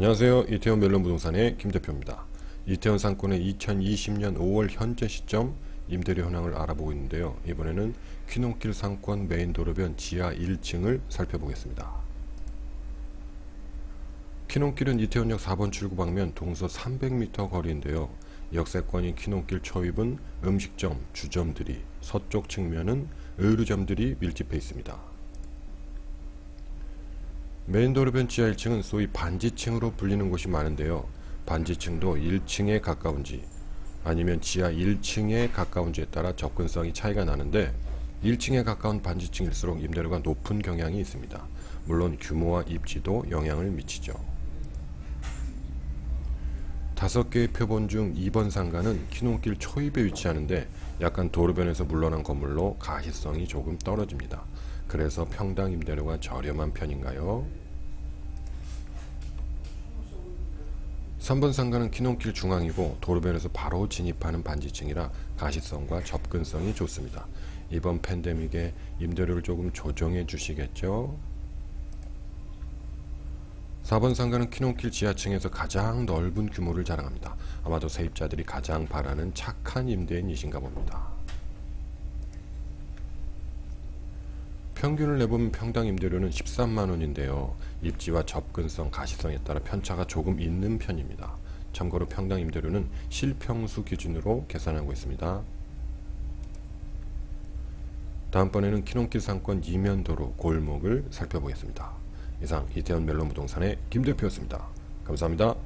안녕하세요. 이태원 멜론 부동산의 김 대표입니다. 이태원 상권의 2020년 5월 현재 시점 임대료 현황을 알아보고 있는데요. 이번에는 퀴논길 상권 메인 도로변 지하 1층을 살펴보겠습니다. 퀴논길은 이태원역 4번 출구 방면 동서 300m 거리인데요. 역세권인 퀴논길 초입은 음식점, 주점들이, 서쪽 측면은 의류점들이 밀집해 있습니다. 메인 도로변 지하 1층은 소위 반지층으로 불리는 곳이 많은데요. 반지층도 1층에 가까운지 아니면 지하 1층에 가까운지에 따라 접근성이 차이가 나는데 1층에 가까운 반지층일수록 임대료가 높은 경향이 있습니다. 물론 규모와 입지도 영향을 미치죠. 다섯 개의 표본 중 2번 상가는 키논길 초입에 위치하는데 약간 도로변에서 물러난 건물로 가시성이 조금 떨어집니다. 그래서 평당 임대료가 저렴한 편인가요? 3번 상가는 키논길 중앙이고 도로변에서 바로 진입하는 반지층이라 가시성과 접근성이 좋습니다. 이번 팬데믹에 임대료를 조금 조정해 주시겠죠? 4번 상가는 키논길 지하층에서 가장 넓은 규모를 자랑합니다. 아마도 세입자들이 가장 바라는 착한 임대인이신가 봅니다. 평균을 내보면 평당 임대료는 13만 원인데요. 입지와 접근성, 가시성에 따라 편차가 조금 있는 편입니다. 참고로 평당 임대료는 실평수 기준으로 계산하고 있습니다. 다음번에는 키논길 상권 이면도로 골목을 살펴보겠습니다. 이상 이태원 멜론 부동산의 김 대표였습니다. 감사합니다.